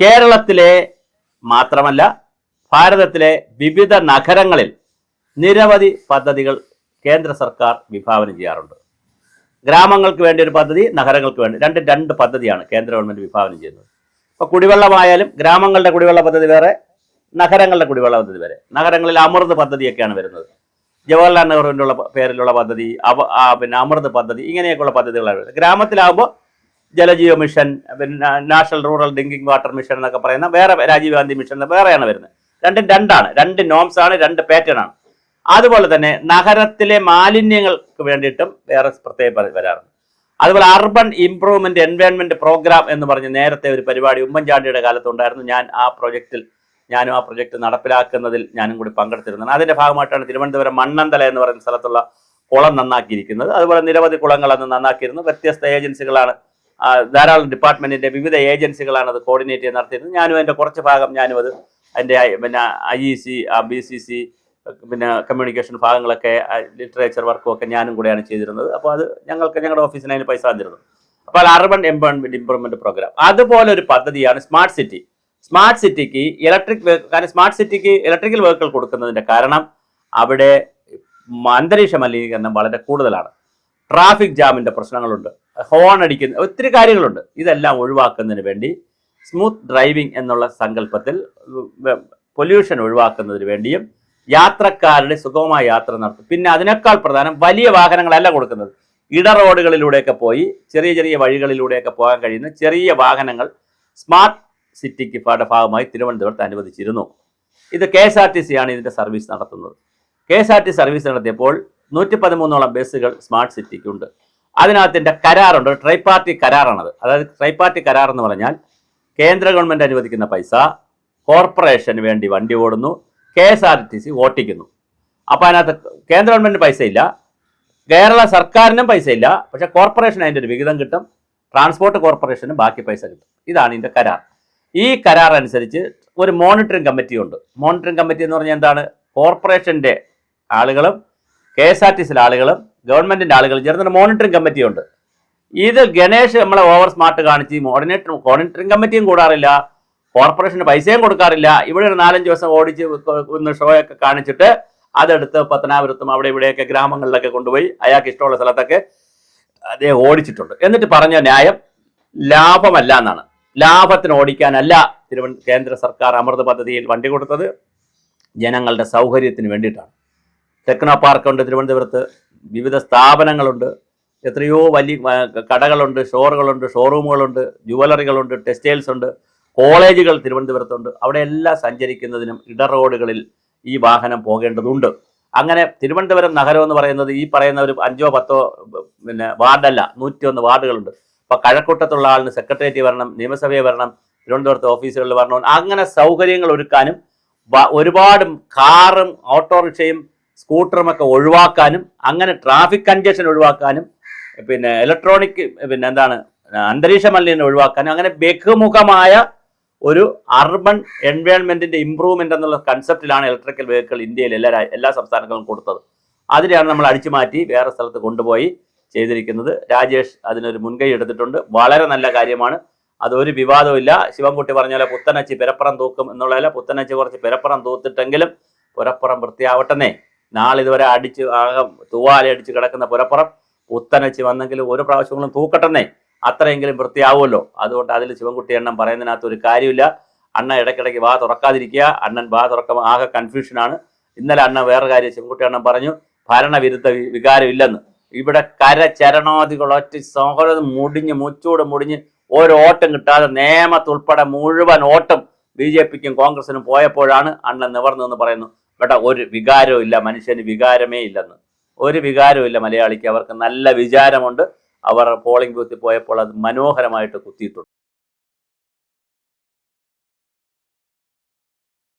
കേരളത്തിലെ മാത്രമല്ല ഭാരതത്തിലെ വിവിധ നഗരങ്ങളിൽ നിരവധി പദ്ധതികൾ കേന്ദ്ര സർക്കാർ വിഭാവനം ചെയ്യാറുണ്ട്. ഗ്രാമങ്ങൾക്ക് വേണ്ടി ഒരു പദ്ധതി നഗരങ്ങൾക്ക് വേണ്ടി രണ്ട് രണ്ട് പദ്ധതിയാണ് കേന്ദ്ര ഗവൺമെന്റ് വിഭാവനം ചെയ്യുന്നത്. ഇപ്പോൾ കുടിവെള്ളമായാലും ഗ്രാമങ്ങളുടെ കുടിവെള്ള പദ്ധതി വേറെ നഗരങ്ങളുടെ കുടിവെള്ള പദ്ധതി വേറെ. നഗരങ്ങളിൽ അമൃത് പദ്ധതിയൊക്കെയാണ് വരുന്നത്. ജവഹർലാൽ നെഹ്റുവിന്റെ പേരിലുള്ള പദ്ധതി പിന്നെ അമൃത് പദ്ധതി ഇങ്ങനെയൊക്കെയുള്ള പദ്ധതികളാണ് ഗ്രാമത്തിലാകുമ്പോൾ ജലജീവ മിഷൻ പിന്നെ national rural drinking water mission എന്നൊക്കെ പറയുന്ന വേറെ രാജീവ് ഗാന്ധി മിഷൻ വേറെയാണ് വരുന്നത്. രണ്ടും രണ്ടാണ്. രണ്ട് നോംസ് ആണ് രണ്ട് പാറ്റേൺ ആണ്. അതുപോലെ തന്നെ നഗരത്തിലെ മാലിന്യങ്ങൾക്ക് വേണ്ടിയിട്ടും വേറെ പ്രത്യേക വരാറുണ്ട്. അതുപോലെ അർബൻ ഇംപ്രൂവ്മെന്റ് എൻവയോൺമെന്റ് പ്രോഗ്രാം എന്ന് പറഞ്ഞ് നേരത്തെ ഒരു പരിപാടി ഉമ്മൻചാണ്ടിയുടെ കാലത്തുണ്ടായിരുന്നു. ഞാൻ ആ പ്രൊജക്റ്റിൽ ഞാനും ആ പ്രൊജക്ട് നടപ്പിലാക്കുന്നതിൽ ഞാനും കൂടി പങ്കെടുത്തിരുന്നത് അതിന്റെ ഭാഗമായിട്ടാണ് തിരുവനന്തപുരം മണ്ണന്തല എന്ന് പറയുന്ന സ്ഥലത്തുള്ള കുളം നന്നാക്കിയിരിക്കുന്നത്. അതുപോലെ നിരവധി കുളങ്ങൾ അന്ന് നന്നാക്കിയിരുന്നു. വ്യത്യസ്ത ഏജൻസികളാണ് ധാരാളം ഡിപ്പാർട്ട്മെന്റിന്റെ വിവിധ ഏജൻസികളാണ് അത് കോർഡിനേറ്റ് ചെയ്ത് നടത്തിയിരുന്നത്. ഞാനും അതിന്റെ കുറച്ച് ഭാഗം ഞാനും അത് അതിന്റെ പിന്നെ I E C B C C പിന്നെ കമ്മ്യൂണിക്കേഷൻ ഭാഗങ്ങളൊക്കെ ലിറ്ററേച്ചർ വർക്കും ഒക്കെ ഞാനും കൂടെയാണ് ചെയ്തിരുന്നത്. അപ്പോൾ അത് ഞങ്ങൾക്ക് ഞങ്ങളുടെ ഓഫീസിന് അതിന് പൈസ തന്നിരുന്നു. അപ്പോൾ അർബൻ എംപ്ലോയ്മെന്റ് ഇംപ്രൂവ്മെന്റ് പ്രോഗ്രാം അതുപോലെ ഒരു പദ്ധതിയാണ് സ്മാർട്ട് സിറ്റി സ്മാർട്ട് സിറ്റിക്ക് ഇലക്ട്രിക് കാരണം സ്മാർട്ട് സിറ്റിക്ക് ഇലക്ട്രിക്കൽ വെഹിക്കിൾ കൊടുക്കുന്നതിന്റെ കാരണം അവിടെ അന്തരീക്ഷ മലിനീകരണം വളരെ കൂടുതലാണ്. ട്രാഫിക് ജാമിന്റെ പ്രശ്നങ്ങളുണ്ട്. ഹോൺ അടിക്കുന്ന ഒത്തിരി കാര്യങ്ങളുണ്ട്. ഇതെല്ലാം ഒഴിവാക്കുന്നതിന് വേണ്ടി സ്മൂത്ത് ഡ്രൈവിംഗ് എന്നുള്ള സങ്കല്പത്തിൽ പൊല്യൂഷൻ ഒഴിവാക്കുന്നതിന് വേണ്ടിയും യാത്രക്കാരുടെ സുഗമമായ യാത്ര നടത്തും. പിന്നെ അതിനേക്കാൾ പ്രധാനം വലിയ വാഹനങ്ങളല്ല കൊടുക്കുന്നത്. ഇട റോഡുകളിലൂടെയൊക്കെ പോയി ചെറിയ ചെറിയ വഴികളിലൂടെയൊക്കെ പോകാൻ കഴിയുന്ന ചെറിയ വാഹനങ്ങൾ സ്മാർട്ട് സിറ്റിക്ക് ഭാഗമായി തിരുവനന്തപുരത്ത് അനുവദിച്ചിരുന്നു. ഇത് K S R T C ആണ് ഇതിന്റെ സർവീസ് നടത്തുന്നത്. K S R T service നടത്തിയപ്പോൾ നൂറ്റി പതിമൂന്നോളം ബസ്സുകൾ സ്മാർട്ട് സിറ്റിക്കുണ്ട്. അതിനകത്തിന്റെ കരാറുണ്ട് ട്രൈ പാർട്ടി കരാറാണത്. അതായത് ട്രൈ പാർട്ടി കരാർ എന്ന് പറഞ്ഞാൽ കേന്ദ്ര ഗവൺമെന്റ് അനുവദിക്കുന്ന പൈസ കോർപ്പറേഷന് വേണ്ടി വണ്ടി ഓടുന്നു K S R T C ഓട്ടിക്കുന്നു. അപ്പോൾ അതിനകത്ത് കേന്ദ്ര ഗവൺമെന്റ് പൈസയില്ല കേരള സർക്കാരിനും പൈസയില്ല പക്ഷെ കോർപ്പറേഷൻ അതിന്റെ ഒരു വിഹിതം കിട്ടും ട്രാൻസ്പോർട്ട് കോർപ്പറേഷനും ബാക്കി പൈസ കിട്ടും. ഇതാണ് ഇതിന്റെ കരാർ. ഈ കരാർ അനുസരിച്ച് ഒരു മോണിറ്ററിംഗ് കമ്മിറ്റി ഉണ്ട് മോണിറ്ററിംഗ് കമ്മിറ്റി എന്ന് പറഞ്ഞാൽ എന്താണ്? കോർപ്പറേഷന്റെ ആളുകളും കെ എസ് ആർ ടി സിയിലെ ആളുകളും ഗവൺമെന്റിന്റെ ആളുകളും ചേർന്നൊരു മോണിറ്ററിംഗ് കമ്മിറ്റി ഉണ്ട്. ഇത് ഗണേഷ് നമ്മളെ ഓവർ സ്മാർട്ട് കാണിച്ച് മോണിറ്റർ മോണിറ്ററിംഗ് കമ്മിറ്റിയും കൂടാറില്ല കോർപ്പറേഷന് പൈസയും കൊടുക്കാറില്ല. ഇവിടെ ഒരു നാലഞ്ച് ദിവസം ഓടിച്ച് ഒന്ന് ഷോയൊക്കെ കാണിച്ചിട്ട് അതെടുത്ത് പത്തനാപുരത്തും അവിടെ ഇവിടെയൊക്കെ ഗ്രാമങ്ങളിലൊക്കെ കൊണ്ടുപോയി അയാൾക്ക് ഇഷ്ടമുള്ള സ്ഥലത്തൊക്കെ അദ്ദേഹം ഓടിച്ചിട്ടുണ്ട്. എന്നിട്ട് പറഞ്ഞ ന്യായം ലാഭമല്ല എന്നാണ്. ലാഭത്തിന് ഓടിക്കാനല്ല തിരുവന കേന്ദ്ര സർക്കാർ അമൃത് പദ്ധതിയിൽ വണ്ടി കൊടുത്തത്. ജനങ്ങളുടെ സൗകര്യത്തിന് വേണ്ടിയിട്ടാണ്. ടെക്നോ പാർക്കുണ്ട് തിരുവനന്തപുരത്ത്. വിവിധ സ്ഥാപനങ്ങളുണ്ട്. എത്രയോ വലിയ കടകളുണ്ട് ഷോറുകളുണ്ട് ഷോറൂമുകളുണ്ട് ജുവലറികളുണ്ട് ടെക്സ്റ്റൈൽസ് ഉണ്ട് കോളേജുകൾ തിരുവനന്തപുരത്തുണ്ട്. അവിടെയെല്ലാം സഞ്ചരിക്കുന്നതിനും ഇട റോഡുകളിൽ ഈ വാഹനം പോകേണ്ടതുണ്ട്. അങ്ങനെ തിരുവനന്തപുരം നഗരം എന്ന് പറയുന്നത് ഈ പറയുന്ന ഒരു അഞ്ചോ പത്തോ പിന്നെ വാർഡല്ല നൂറ്റിയൊന്ന് വാർഡുകളുണ്ട്. അപ്പോൾ കഴക്കൂട്ടത്തുള്ള ആളിന് സെക്രട്ടേറിയറ്റ് വരണം നിയമസഭയെ വരണം തിരുവനന്തപുരത്ത് ഓഫീസുകളിൽ വരണം അങ്ങനെ സൗകര്യങ്ങൾ ഒരുക്കാനും ഒരുപാട് കാറും ഓട്ടോറിക്ഷയും സ്കൂട്ടറും ഒക്കെ ഒഴിവാക്കാനും അങ്ങനെ ട്രാഫിക് കൺജഷൻ ഒഴിവാക്കാനും പിന്നെ ഇലക്ട്രോണിക് പിന്നെ എന്താണ് അന്തരീക്ഷ മലിനീകരണം ഒഴിവാക്കാനും അങ്ങനെ ബഹുമുഖമായ ഒരു അർബൻ എൻവയോൺമെന്റിന്റെ ഇംപ്രൂവ്മെന്റ് എന്നുള്ള കൺസെപ്റ്റിലാണ് ഇലക്ട്രിക്കൽ വെഹിക്കിൾ ഇന്ത്യയിൽ എല്ലാ എല്ലാ സംസ്ഥാനങ്ങളും കൊടുത്തത്. അതിനെയാണ് നമ്മൾ അടിച്ചു മാറ്റി വേറെ സ്ഥലത്ത് കൊണ്ടുപോയി ചെയ്തിരിക്കുന്നത്. രാജേഷ് അതിനൊരു മുൻകൈ എടുത്തിട്ടുണ്ട്. വളരെ നല്ല കാര്യമാണ്. അതൊരു വിവാദവും ശിവൻകുട്ടി പറഞ്ഞ പോലെ പുത്തനച്ചി പെരപ്പുറം തൂക്കും എന്നുള്ളതല്ല. പുത്തനച്ചി കുറച്ച് പെരപ്പുറം തൂത്തിട്ടെങ്കിലും പുരപ്പുറം വൃത്തിയാവട്ടെന്നേ. നാളെ ഇതുവരെ അടിച്ച് ആകെ തൂവാല അടിച്ച് കിടക്കുന്ന പുരപ്പുറം പുത്തനച്ച് വന്നെങ്കിൽ ഒരു പ്രാവശ്യങ്ങളും തൂക്കട്ടെന്നേ. അത്രയെങ്കിലും വൃത്തിയാവുമല്ലോ. അതുകൊണ്ട് അതിൽ ശിവൻകുട്ടി എണ്ണം പറയുന്നതിനകത്ത് ഒരു കാര്യമില്ല. അണ്ണ ഇടയ്ക്കിടയ്ക്ക് വാ തുറക്കാതിരിക്കുക. അണ്ണൻ വാ തുറക്കം ആകെ കൺഫ്യൂഷനാണ് ഇന്നലെ അണ്ണ വേറെ കാര്യം ശിവൻകുട്ടി അണ്ണൻ പറഞ്ഞു. ഭരണവിരുദ്ധ വികാരമില്ലെന്ന്. ഇവിടെ കര ചരണോദികൾ ഒറ്റ സൗഹൃദം മുടിഞ്ഞ് മുച്ചൂട് മുടിഞ്ഞ് ഓട്ടം കിട്ടാതെ നിയമത്തുൾപ്പെടെ മുഴുവൻ ഓട്ടം ബി ജെ പിക്കും കോൺഗ്രസിനും പോയപ്പോഴാണ് അണ്ണൻ നിവർന്നു എന്ന് പറയുന്നു. ഇവിടെ ഒരു വികാരവും ഇല്ല മനുഷ്യന് വികാരമേ ഇല്ലെന്ന്. ഒരു വികാരവും ഇല്ല മലയാളിക്ക്. അവർക്ക് നല്ല വിചാരമുണ്ട്. അവർ പോളിംഗ് ബൂത്തിൽ പോയപ്പോൾ അത് മനോഹരമായിട്ട് കുത്തിയിട്ടുണ്ട്.